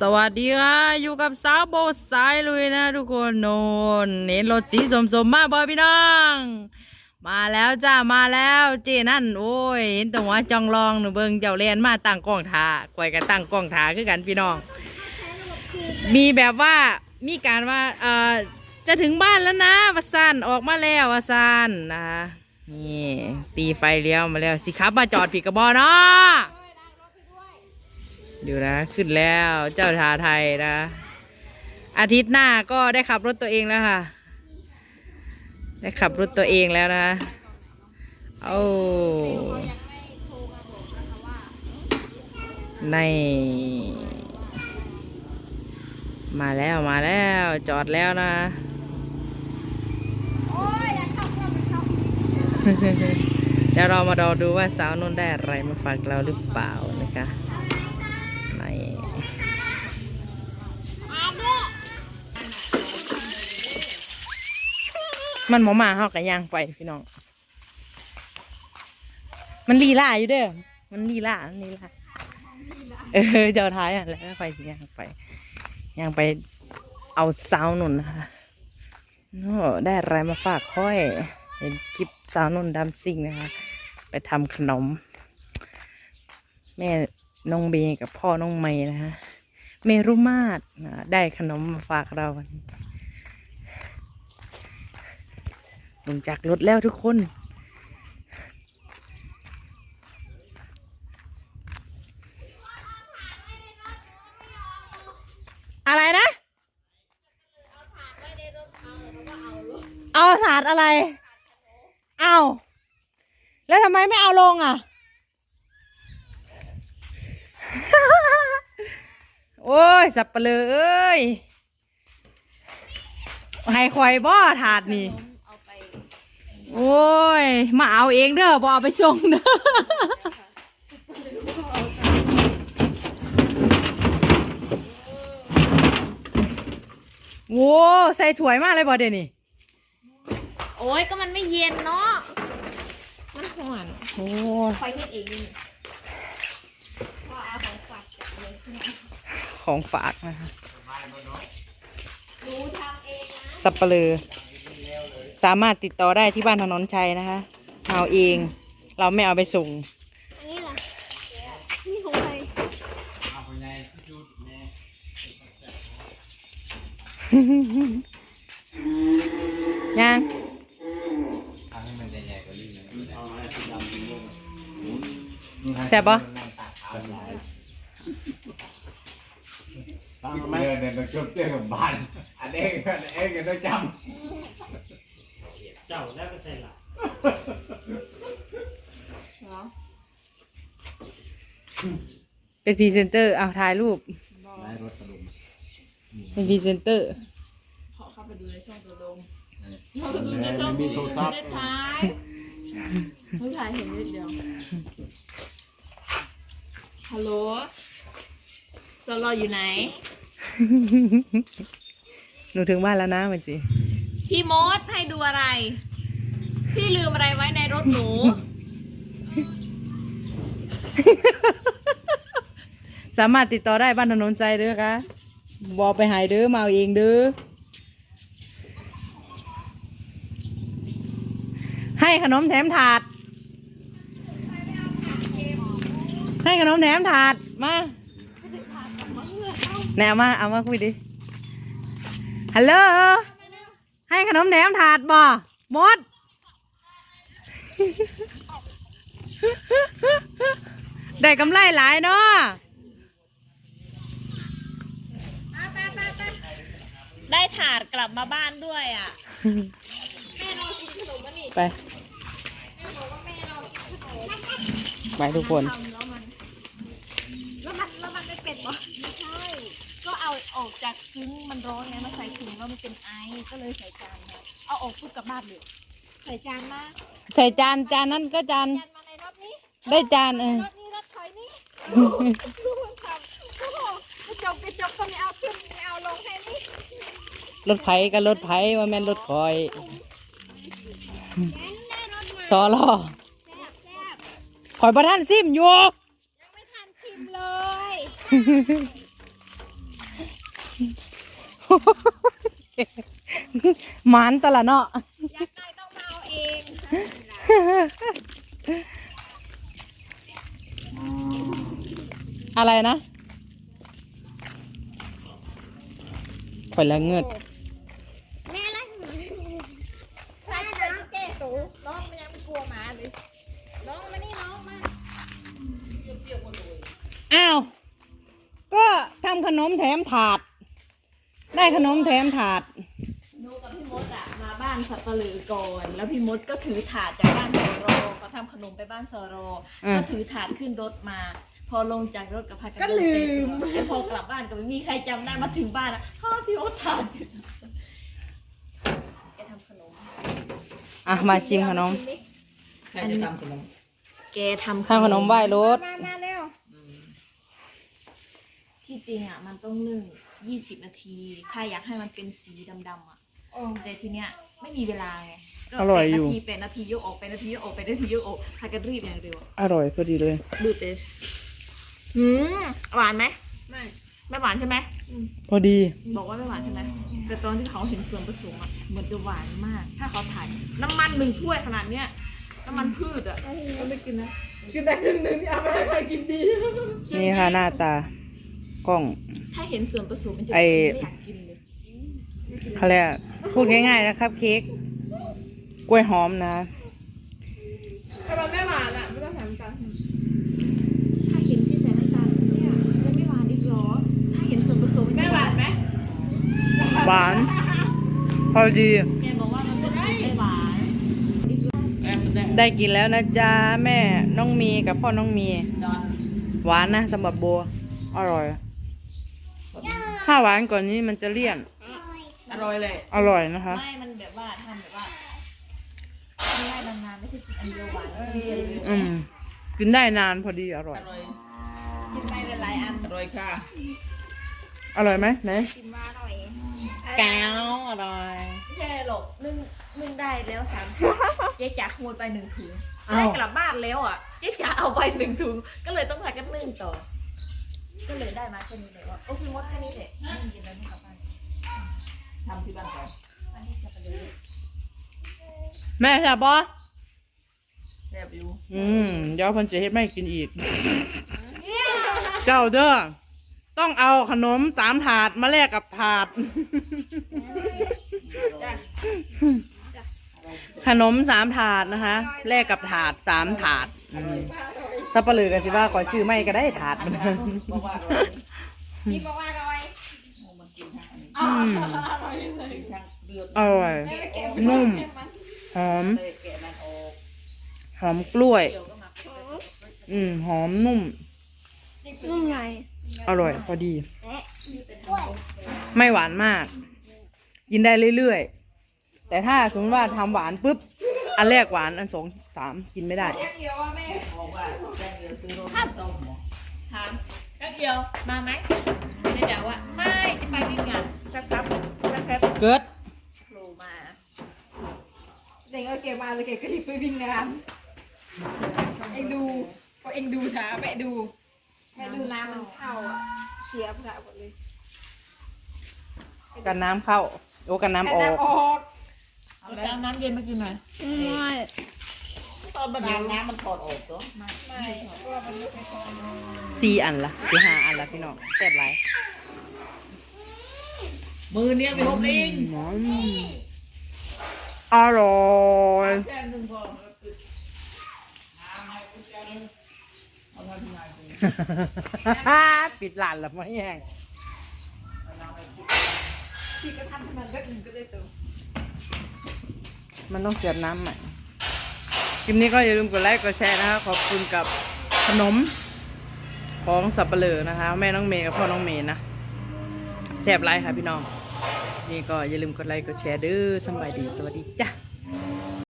สวัสดีค่ะ อยู่กับสาวโบสายลุยนะทุกคนโนนเน้นรถจีสมสมมาบอพี่น้อง มาแล้วจ้ามาแล้วเจนั่นโอ้ยเห็นแตัวหัวจองลองหนูเบิงเจ้าเลียนมาตั้งกล้องทาก่อยกันตั้งกล้องทาคือกันพี่น้อง มีแบบว่ามีการว่าเอ่อจะถึงบ้านแล้วนะวาซันออกมาแล้ววาซันนะคะนี่ตีไฟเลี้ยวมาแล้วสิครับมาจอดผิดกระบอเนาะ ดูนะ ขึ้นแล้วเจ้าทาไทยนะ อาทิตย์หน้าก็ได้ขับรถตัวเองแล้วค่ะ ได้ขับรถตัวเองแล้วนะโอ้ใน มาแล้วมาแล้วจอดแล้วนะเดี๋ยวเรามาดอดูว่าสาวนุ่นได้อะไรมาฝากเราหรือเปล่า มันหมอมาเฮากับย่างไปพี่น้อง มันลีลาอยู่เด้อ มันลีลามันลีลาเออเจ้าท้ายอะแล้วไปสิย่างไปย่างไปเอาสาวนุ่นนะคะโอ้ได้อะไรมาฝากค่อย เห็นคลิปสาวนุ่นดำซิ่งนะคะ ไปทำขนม แม่น้องเบกับพ่อน้องเมย์นะฮะเมรุมาตรได้ขนมมาฝากเราวันนี้ ลงจากรถแล้วทุกคน อะไรนะ เอาถาดอะไร เอาแล้วทำไมไม่เอาลงอะ โอ้ย สับเปลือยให้คอยบ่ถาดนี่ โอ้ย มาเอาเองเด้อบ่เอาไปส่งเด้อโว้ใส่ถ้วยมากเลยบ่เดี๋ยวนี้โอ้ยก็มันไม่เย็นเนาะ มันหอนโอ้ยไฟเฮ็ดเองนี่ก็เอาของฝากจากเลยของฝากนะคะรู้ทำเองนะ สับเปลือ สามารถติดต่อได้ที่บ้านถนนชัยนะคะ เอาเองเราไม่เอาไปส่ง อันนี้ล่ะนี่ของใครยังแซ่บปะตั้งเดินเดินไปจุดเตี้ยกับบ้านอันเองอันเองก็ต้องจ เจ้าได้เปอร์เซ็นต์ละเป็นพรีเซนเตอร์เอาถ่ายรูปำได้รถกระดุมเป็นพรีเซนเตอร์เขาเข้าไปดูในช่องตัวลงไม่มีโทรศัพท์ได้ท้ายผู้ชายเห็นนิดเดียวฮัลโหลโซโลอยู่ไหน หนูถึงบ้านแล้วนะมันสิ พี่มดให้ดูอะไร พี่ลืมอะไรไว้ในรถหนู สามารถติดต่อได้บ้านถนนใจเด้อค่ะบอไปหายเด้อมาเอาเองเด้อให้ขนมแถมถาด ให้ขนมแถมถาดมาแนวมาเอามาคุยดิฮัลโหล ให้ขนมแถมถาดบ่มด ได้กำไรหลายเนาะได้ถาดกลับมาบ้านด้วยอะ ไป ไปทุกคนทำแล้วมันแล้วมันแล้วมันไม่เป็นปะไม่ใช่ก็ เอาออกจากซึ้งมันร้อนไงมาใส่ถุงแล้วมันเป็นไอซ์ก็เลยใส่จานมาเอาออกปุ๊บกลับบ้านเลยใส่จานมาใส่จานจานนั้นก็จาน จานมาในรถนี้ได้จานเออรถนี้รถถอยนี่ดูมันทำโอ้โหกระจกกระจกก็ไม่เอาขึ้นไม่เอาลงแค่นี้รถไผกับรถไผว่าแม่นรถคอยได้รถมาซอลอแซ่บแซ่บ คอยประท่านซิมอยู่ ยังไม่ทันชิมเลย หมานตะละเนาะอยากได้ต้องมาเอาเองอะไรนะข่อยละเงิดแม่ละใครจะเจ๊ตูน้องมันยังไม่กลัวหมาเลยน้องมานี่น้องมาอ้าว ก็ทำขนมแถมถาด ได้ขนมแถมถาดหนูกับพี่มดอะมาบ้านสับปะลือก่อน แล้วพี่มดก็ถือถาดจากบ้านสอรอเขาทำขนมไปบ้านสอรออืมก็ถือถาดขึ้นรถมา พอลงจากรถกับพากันก็ลืมแล้วพอกลับบ้านก็ไม่มีใครจำได้มาถึงบ้านอะพ่อพี่มดถาดอยู่แกทำขนมอะมาชิมขนม ใครจะทำขนมแกทำทำขนมไหว้รถมามาเร็วที่จริงอะมันต้องนึ่ง ยี่สิบนาที ถ้าอยากให้มันเป็นสีดำๆอะแต่ทีเนี้ยไม่มีเวลาไงก็อร่อยอยู่ แปดนาทีเป็นนาทียกออกเป็นนาทียกออกเป็นนาทียกออกพากันรีบอย่างเร็วอะอร่อยพอดีเลยดูเตหืมหวานไหมไม่ไม่หวานใช่ไหมพอดี บอกว่าไม่หวานใช่ไหมแต่ตอนที่เขาเห็นส่วนผสมอะเหมือนจะหวานมาก ถ้าเขาถ่ายน้ำมันหนึ่งถ้วยขนาดเนี้ยน้ำมันพืชอะก็ไม่กินนะกินได้ครึ่งนึงอย่าไปให้ใครกินดีนี่ค่ะหน้าตา กล้อง ถ้าเห็นส่วนผสมมันจะไอ้ไม่อยากกินเลยเขาเรียกพูดง่ายๆนะครับ เค้กกล้วยหอมนะแต่มันไม่หวานอะไม่ต้องใส่น้ำตาลถ้าเห็นพี่ใส่น้ำตาลเนี่ยจะไม่หวานอีกเหรอ ถ้าเห็นส่วนผสมไม่หวานไหมหวาน พอดีแกบอกว่ามันจะไม่หวานอีกเหรอได้กินแล้วนะจ๊ะ แม่น้องมีกับพ่อน้องมีนอนหวานนะสำหรับโบ อร่อย ถ้าหวานกว่อนนี้มันจะเลี่ยน อร่อยเลยอร่อยนะคะ ไม่ มันแบบว่าทำแบบว่าไม่ได้นานๆไม่ใช่กินอันเดียวหวานแล้วก็เลี่ยนเลยอืม กินได้นานพอดีอร่ออยร่อยกินไปหลายๆอันอร่อยค่ะอร่อยไหมไหนกินมาหน่อยแก้วอร่อยไม่ใช่หรอกนึ่งนึ่งได้แล้วสามเจ๊จ๋าขโมยไปหนึ่งถุงอ้าวได้กลับบ้านแล้วอะเจ๊จ๋าเอาไปหนึ่งถุงก็เลยต้องพากันนึ่งต่อ ก็เลยได้มาแค่นี้เลยว่าโอ้คือมดแค่นี้แหละนึ่งกินแล้วไม่กลับบ้านทำที่บ้านก่อนอันที่เสียไปเลยแม่ใช่ปะแซ่บอยู่อืมเดี๋ยวคนจะเฮ็ดไม่กินอีก เจ้าเด้อต้องเอาขนมสามถาดมาแลกกับถาด ขนมสามถาดนะคะ แลกกับถาดสามถาดอืม สับปะเลือกันสิว่าก่อยซื้อไม่ก็ได้ถาดมันบอกว่าอร่อยพี่บอกว่าอร่อยโอ้มันกินทั้งอันนี้อืมกินทั้งเลือดอร่อยแม่ไปเก็บนุ่มหอมเลยแกะมันออกหอมกล้วยเดี๋ยวก็มาอืมหอมนุ่มนุ่มไงอร่อยพอดี ไม่หวานมาก กินได้เรื่อยๆ แต่ถ้าสมมติว่าทำหวานปุ๊บ อันแรกหวานอันสอง สามกินไม่ได้เรียกเดียวว่าแม่บอกว่าแกงเดียวซื้อรถส้มหมอถามแป๊บเดียวมาไหมเจ๊จ๋าว่าไม่จะไปวิ่งงานสักแป๊บสักแป๊บเกิดโผล่มาเด็กเอาเก็บมาเลยเก็บก็ที่ไปวิ่งงานเอ็งดูพอเอ็งดูนะแม่ดูแม่ดูน้ำมันเข้าอะเสียพระหมดเลยกันน้ำเข้า โอ้กันน้ำออกน้ำออกเอาเอาน้ำเย็นมากินหน่อย ตอนมันน้ำมันถอดออกตัวไม่เพราะว่ามันไม่เคยพอสี่อันละสี่ห้าอันละพี่น้องแซ่บไรมือเนี้ยไปพบเองอร่อยแกงหนึ่งพอแล้วปิดน้ำให้คุณแกงเอาทำยังไงคุณปิดร้านละไม่แห้งพี่ก็ทำให้มันก็หนึ่งก็ได้ตัวมันต้องเสียบน้ำใหม่ คลิปนี้ก็อย่าลืมกดไลค์กดแชร์นะคะขอบคุณกับขนมของสับปะเลอนะคะ แม่น้องเมย์กับพ่อน้องเมย์นะแซ่บไรค่ะพี่น้อง นี่ก็อย่าลืมกดไลค์กดแชร์เด้อสบายดีสวัสดีจ้ะ